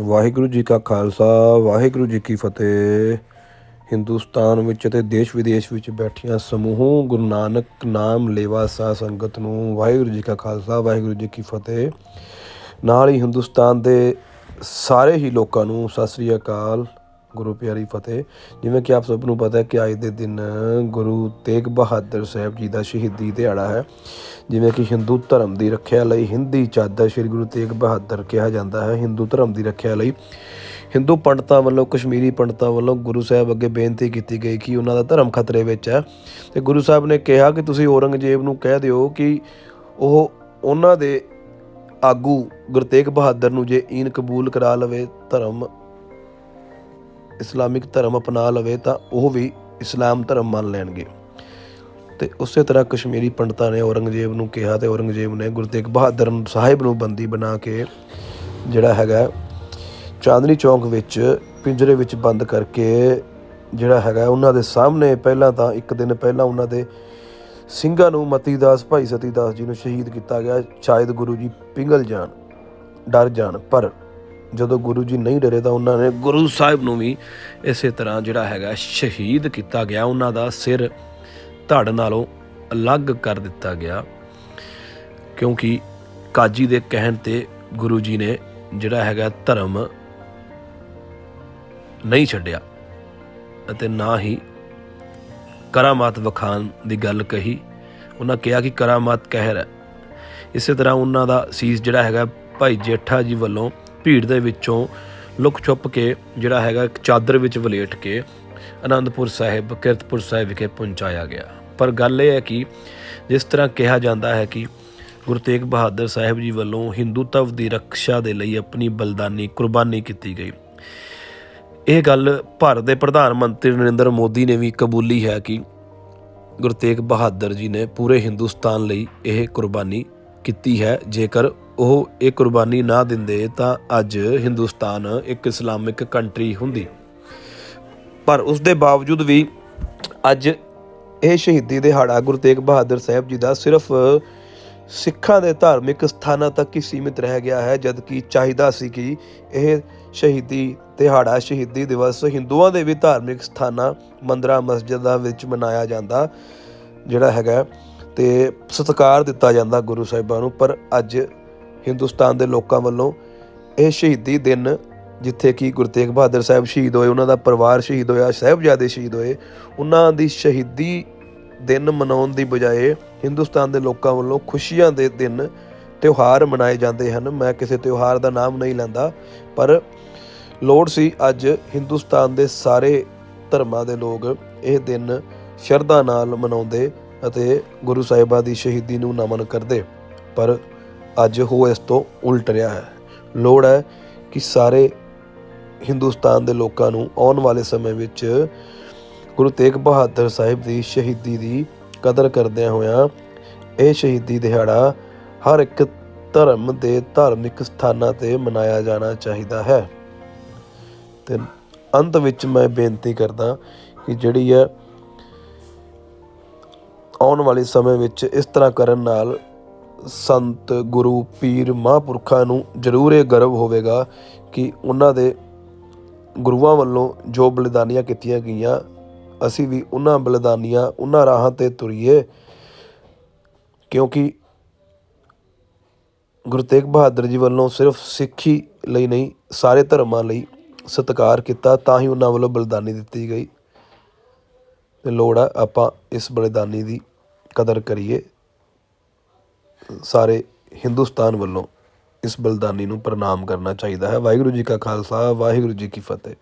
ਵਾਹਿਗੁਰੂ ਜੀ ਕਾ ਖਾਲਸਾ, ਵਾਹਿਗੁਰੂ ਜੀ ਕੀ ਫਤਿਹ। ਹਿੰਦੁਸਤਾਨ ਵਿੱਚ ਅਤੇ ਦੇਸ਼ ਵਿਦੇਸ਼ ਵਿੱਚ ਬੈਠੀਆਂ ਸਮੂਹ ਗੁਰੂ ਨਾਨਕ ਨਾਮ ਲੇਵਾ ਸਾਧ ਸੰਗਤ ਨੂੰ ਵਾਹਿਗੁਰੂ ਜੀ ਕਾ ਖਾਲਸਾ, ਵਾਹਿਗੁਰੂ ਜੀ ਕੀ ਫਤਿਹ। ਨਾਲ ਹੀ ਹਿੰਦੁਸਤਾਨ ਦੇ ਸਾਰੇ ਹੀ ਲੋਕਾਂ ਨੂੰ ਸਤਿ ਸ੍ਰੀ ਅਕਾਲ, ਗੁਰੂ ਪਿਆਰੀ ਫਤਿਹ। ਜਿਵੇਂ ਕਿ ਆਪ ਸਭ ਨੂੰ ਪਤਾ ਹੈ ਕਿ ਅੱਜ ਦੇ ਦਿਨ ਗੁਰੂ ਤੇਗ ਬਹਾਦਰ ਸਾਹਿਬ ਜੀ ਦਾ ਸ਼ਹੀਦੀ ਦਿਹਾੜਾ ਹੈ। ਜਿਵੇਂ ਕਿ ਹਿੰਦੂ ਧਰਮ ਦੀ ਰੱਖਿਆ ਲਈ ਹਿੰਦੀ ਚਾਦਰ ਸ੍ਰੀ ਗੁਰੂ ਤੇਗ ਬਹਾਦਰ ਕਿਹਾ ਜਾਂਦਾ ਹੈ। ਹਿੰਦੂ ਧਰਮ ਦੀ ਰੱਖਿਆ ਲਈ ਹਿੰਦੂ ਪੰਡਤਾਂ ਵੱਲੋਂ, ਕਸ਼ਮੀਰੀ ਪੰਡਤਾਂ ਵੱਲੋਂ ਗੁਰੂ ਸਾਹਿਬ ਅੱਗੇ ਬੇਨਤੀ ਕੀਤੀ ਗਈ ਕਿ ਉਹਨਾਂ ਦਾ ਧਰਮ ਖਤਰੇ ਵਿੱਚ ਹੈ। ਤੇ ਗੁਰੂ ਸਾਹਿਬ ਨੇ ਕਿਹਾ ਕਿ ਤੁਸੀਂ ਔਰੰਗਜ਼ੇਬ ਨੂੰ ਕਹਿ ਦਿਓ ਕਿ ਉਹ ਉਹਨਾਂ ਦੇ ਆਗੂ ਗੁਰੂ ਤੇਗ ਬਹਾਦਰ ਨੂੰ ਜੇ ਈਨ ਕਬੂਲ ਕਰਾ ਲਵੇ, ਧਰਮ, ਇਸਲਾਮਿਕ ਧਰਮ ਅਪਣਾ ਲਵੇ, ਤਾਂ ਉਹ ਵੀ ਇਸਲਾਮ ਧਰਮ ਮੰਨ ਲੈਣਗੇ। ਤੇ ਉਸੇ ਤਰ੍ਹਾਂ ਕਸ਼ਮੀਰੀ ਪੰਡਤਾਂ ਨੇ ਔਰੰਗਜ਼ੇਬ ਨੂੰ ਕਿਹਾ ਤੇ ਔਰੰਗਜ਼ੇਬ ਨੇ ਗੁਰੂ ਤੇਗ ਬਹਾਦਰ ਸਾਹਿਬ ਨੂੰ ਬੰਦੀ ਬਣਾ ਕੇ ਜਿਹੜਾ ਹੈਗਾ ਚਾਂਦਨੀ ਚੌਂਕ ਵਿੱਚ ਪਿੰਜਰੇ ਵਿੱਚ ਬੰਦ ਕਰਕੇ ਜਿਹੜਾ ਹੈਗਾ ਉਹਨਾਂ ਦੇ ਸਾਹਮਣੇ ਪਹਿਲਾਂ ਤਾਂ ਇੱਕ ਦਿਨ ਪਹਿਲਾਂ ਉਹਨਾਂ ਦੇ ਸਿੰਘਾਂ ਨੂੰ ਮਤੀਦਾਸ ਭਾਈ ਸਤੀਦਾਸ ਜੀ ਨੂੰ ਸ਼ਹੀਦ ਕੀਤਾ ਗਿਆ, ਸ਼ਾਇਦ ਗੁਰੂ ਜੀ ਪਿੰਗਲ ਜਾਣ, ਡਰ ਜਾਣ, ਪਰ ਜਦੋਂ ਗੁਰੂ ਜੀ ਨਹੀਂ ਡਰੇ ਤਾਂ ਉਹਨਾਂ ਨੇ ਗੁਰੂ ਸਾਹਿਬ ਨੂੰ ਵੀ ਇਸੇ ਤਰ੍ਹਾਂ ਜਿਹੜਾ ਹੈਗਾ ਸ਼ਹੀਦ ਕੀਤਾ ਗਿਆ, ਉਹਨਾਂ ਦਾ ਸਿਰ ਧੜ ਨਾਲੋਂ ਅਲੱਗ ਕਰ ਦਿੱਤਾ ਗਿਆ ਕਿਉਂਕਿ ਕਾਜੀ ਦੇ ਕਹਿਣ ਤੇ ਗੁਰੂ ਜੀ ਨੇ ਜਿਹੜਾ ਹੈਗਾ ਧਰਮ ਨਹੀਂ ਛੱਡਿਆ ਅਤੇ ਨਾ ਹੀ ਕਰਾਮਾਤ ਵਖਾਨ ਦੀ ਗੱਲ ਕਹੀ। ਉਹਨਾਂ ਕਿਹਾ ਕਿ ਕਰਾਮਾਤ ਕਹਿਰ ਹੈ। ਇਸੇ ਤਰ੍ਹਾਂ ਉਹਨਾਂ ਦਾ ਸੀਸ ਜਿਹੜਾ ਹੈਗਾ ਭਾਈ ਜੇਠਾ ਜੀ ਵੱਲੋਂ ਭੀੜ ਦੇ ਵਿੱਚੋਂ ਲੁਕ ਛੁਪ ਕੇ ਜਿਹੜਾ ਹੈਗਾ ਇੱਕ ਚਾਦਰ ਵਿੱਚ ਵਲੇਟ ਕੇ ਅਨੰਦਪੁਰ ਸਾਹਿਬ, ਕਿਰਤਪੁਰ ਸਾਹਿਬ ਵਿਖੇ ਪਹੁੰਚਾਇਆ ਗਿਆ। ਪਰ ਗੱਲ ਇਹ ਹੈ ਕਿ ਜਿਸ ਤਰ੍ਹਾਂ ਕਿਹਾ ਜਾਂਦਾ ਹੈ ਕਿ ਗੁਰੂ ਤੇਗ ਬਹਾਦਰ ਸਾਹਿਬ ਜੀ ਵੱਲੋਂ ਹਿੰਦੂਤਵ ਦੀ ਰੱਖਿਆ ਦੇ ਲਈ ਆਪਣੀ ਬਲਿਦਾਨੀ, ਕੁਰਬਾਨੀ ਕੀਤੀ ਗਈ। ਇਹ ਗੱਲ ਭਾਰਤ ਦੇ ਪ੍ਰਧਾਨ ਮੰਤਰੀ ਨਰਿੰਦਰ ਮੋਦੀ ਨੇ ਵੀ ਕਬੂਲੀ ਹੈ ਕਿ ਗੁਰੂ ਤੇਗ ਬਹਾਦਰ ਜੀ ਨੇ ਪੂਰੇ ਹਿੰਦੁਸਤਾਨ ਲਈ ਇਹ ਕੁਰਬਾਨੀ ਕੀਤੀ ਹੈ। ਜੇਕਰ ਉਹ ਇਹ ਕੁਰਬਾਨੀ ਨਾ ਦਿੰਦੇ ਤਾਂ ਅੱਜ ਹਿੰਦੁਸਤਾਨ ਇੱਕ ਇਸਲਾਮਿਕ ਕੰਟਰੀ ਹੁੰਦੀ। ਪਰ ਉਸ ਦੇ ਬਾਵਜੂਦ ਵੀ ਅੱਜ ਇਹ ਸ਼ਹੀਦੀ ਦਿਹਾੜਾ ਗੁਰੂ ਤੇਗ ਬਹਾਦਰ ਸਾਹਿਬ ਜੀ ਦਾ ਸਿਰਫ ਸਿੱਖਾਂ ਦੇ ਧਾਰਮਿਕ ਸਥਾਨਾਂ ਤੱਕ ਹੀ ਸੀਮਿਤ ਰਹਿ ਗਿਆ ਹੈ, ਜਦਕਿ ਚਾਹੀਦਾ ਸੀ ਕਿ ਇਹ ਸ਼ਹੀਦੀ ਦਿਹਾੜਾ ਸ਼ਹੀਦੀ ਦਿਵਸ ਹਿੰਦੂਆਂ ਦੇ ਵੀ ਧਾਰਮਿਕ ਸਥਾਨਾਂ ਮੰਦਰਾਂ, ਮਸਜਿਦਾਂ ਵਿੱਚ ਮਨਾਇਆ ਜਾਂਦਾ, ਜਿਹੜਾ ਹੈਗਾ ਤੇ ਸਤਿਕਾਰ ਦਿੱਤਾ ਜਾਂਦਾ ਗੁਰੂ ਸਾਹਿਬਾਂ ਨੂੰ। ਪਰ ਅੱਜ ਹਿੰਦੁਸਤਾਨ ਦੇ ਲੋਕਾਂ ਵੱਲੋਂ ਇਹ ਸ਼ਹੀਦੀ ਦਿਨ ਜਿੱਥੇ ਕਿ ਗੁਰੂ ਤੇਗ ਬਹਾਦਰ ਸਾਹਿਬ ਸ਼ਹੀਦ ਹੋਏ, ਉਹਨਾਂ ਦਾ ਪਰਿਵਾਰ ਸ਼ਹੀਦ ਹੋਇਆ, ਸਾਹਿਬਜ਼ਾਦੇ ਸ਼ਹੀਦ ਹੋਏ, ਉਹਨਾਂ ਦੀ ਸ਼ਹੀਦੀ ਦਿਨ ਮਨਾਉਣ ਦੀ ਬਜਾਏ ਹਿੰਦੁਸਤਾਨ ਦੇ ਲੋਕਾਂ ਵੱਲੋਂ ਖੁਸ਼ੀਆਂ ਦੇ ਦਿਨ ਤਿਉਹਾਰ ਮਨਾਏ ਜਾਂਦੇ ਹਨ। ਮੈਂ ਕਿਸੇ ਤਿਉਹਾਰ ਦਾ ਨਾਮ ਨਹੀਂ ਲੈਂਦਾ, ਪਰ ਲੋੜ ਸੀ ਅੱਜ ਹਿੰਦੁਸਤਾਨ ਦੇ ਸਾਰੇ ਧਰਮਾਂ ਦੇ ਲੋਕ ਇਹ ਦਿਨ ਸ਼ਰਧਾ ਨਾਲ ਮਨਾਉਂਦੇ ਅਤੇ ਗੁਰੂ ਸਾਹਿਬਾਂ ਦੀ ਸ਼ਹੀਦੀ ਨੂੰ ਨਮਨ ਕਰਦੇ। ਪਰ ਅੱਜ ਉਹ ਇਸ ਤੋਂ ਉਲਟ ਰਿਹਾ ਹੈ। ਲੋੜ ਹੈ ਕਿ ਸਾਰੇ ਹਿੰਦੁਸਤਾਨ ਦੇ ਲੋਕਾਂ ਨੂੰ ਆਉਣ ਵਾਲੇ ਸਮੇਂ ਵਿੱਚ ਗੁਰੂ ਤੇਗ ਬਹਾਦਰ ਸਾਹਿਬ ਦੀ ਸ਼ਹੀਦੀ ਦੀ ਕਦਰ ਕਰਦਿਆਂ ਹੋਇਆਂ ਇਹ ਸ਼ਹੀਦੀ ਦਿਹਾੜਾ ਹਰ ਇੱਕ ਧਰਮ ਦੇ ਧਾਰਮਿਕ ਸਥਾਨਾਂ ਤੇ ਮਨਾਇਆ ਜਾਣਾ ਚਾਹੀਦਾ ਹੈ। ਤੇ ਅੰਤ ਵਿੱਚ ਮੈਂ ਬੇਨਤੀ ਕਰਦਾ ਕਿ ਜਿਹੜੀ ਹੈ ਆਉਣ ਵਾਲੇ ਸਮੇਂ ਵਿੱਚ ਇਸ ਤਰ੍ਹਾਂ ਕਰਨ ਨਾਲ ਸੰਤ, ਗੁਰੂ, ਪੀਰ, ਮਹਾਂਪੁਰਖਾਂ ਨੂੰ ਜ਼ਰੂਰ ਇਹ ਗਰਵ ਹੋਵੇਗਾ ਕਿ ਉਹਨਾਂ ਦੇ ਗੁਰੂਆਂ ਵੱਲੋਂ ਜੋ ਬਲੀਦਾਨੀਆਂ ਕੀਤੀਆਂ ਗਈਆਂ, ਅਸੀਂ ਵੀ ਉਹਨਾਂ ਬਲੀਦਾਨੀਆਂ, ਉਹਨਾਂ ਰਾਹਾਂ ਤੇ ਤੁਰੀਏ, ਕਿਉਂਕਿ ਗੁਰੂ ਤੇਗ ਬਹਾਦਰ ਜੀ ਵੱਲੋਂ ਸਿਰਫ ਸਿੱਖੀ ਲਈ ਨਹੀਂ, ਸਾਰੇ ਧਰਮਾਂ ਲਈ ਸਤਿਕਾਰ ਕੀਤਾ, ਤਾਂ ਹੀ ਉਹਨਾਂ ਵੱਲੋਂ ਬਲੀਦਾਨੀ ਦਿੱਤੀ ਗਈ। ਤੇ ਲੋੜ ਆ ਆਪਾਂ ਇਸ ਬਲੀਦਾਨੀ ਦੀ ਕਦਰ ਕਰੀਏ, ਸਾਰੇ ਹਿੰਦੁਸਤਾਨ ਵੱਲੋਂ। ਇਸ ਬਲਿਦਾਨੀ ਨੂੰ ਪ੍ਰਣਾਮ ਕਰਨਾ ਚਾਹੀਦਾ ਹੈ। ਵਾਹਿਗੁਰੂ ਜੀ ਕਾ ਖਾਲਸਾ, ਵਾਹਿਗੁਰੂ ਜੀ ਕੀ ਫਤਿਹ।